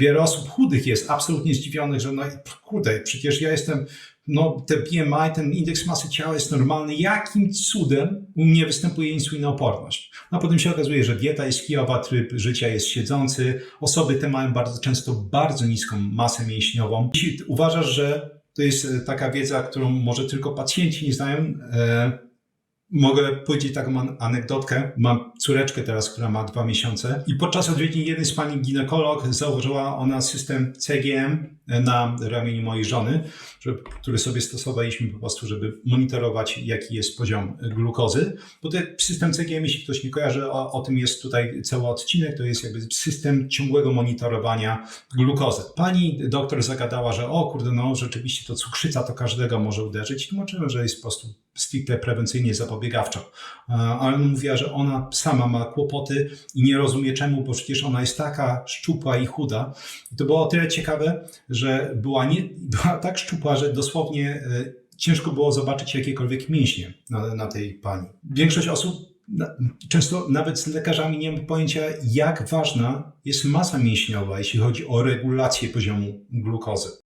Wiele osób chudych jest absolutnie zdziwionych, że no kurde, przecież ja jestem, no te BMI, ten indeks masy ciała jest normalny. Jakim cudem u mnie występuje insulinooporność? No a potem się okazuje, że dieta jest kijowa, tryb życia jest siedzący. Osoby te mają bardzo często bardzo niską masę mięśniową. Jeśli uważasz, że to jest e, taka wiedza, którą może tylko pacjenci nie znają, e, Mogę powiedzieć taką an- anegdotkę. Mam córeczkę teraz, która ma dwa miesiące i podczas odwiedzin jednej z pani ginekolog zauważyła ona system CGM na ramieniu mojej żony, który sobie stosowaliśmy po prostu, żeby monitorować jaki jest poziom glukozy. Bo ten system CGM, jeśli ktoś nie kojarzy, o, o tym jest tutaj cały odcinek, to jest jakby system ciągłego monitorowania glukozy. Pani doktor zagadała, że o kurde, no rzeczywiście to cukrzyca to każdego może uderzyć. Tłumaczymy, że jest po prostu stricte prewencyjnie, zapobiegawczo. E, Ale mówiła, że ona sama ma kłopoty i nie rozumie czemu, bo przecież ona jest taka szczupła i chuda. I to było o tyle ciekawe, że była, nie, była tak szczupła, że dosłownie e, ciężko było zobaczyć jakiekolwiek mięśnie na, na tej pani. Większość osób często nawet z lekarzami nie ma pojęcia, jak ważna jest masa mięśniowa, jeśli chodzi o regulację poziomu glukozy.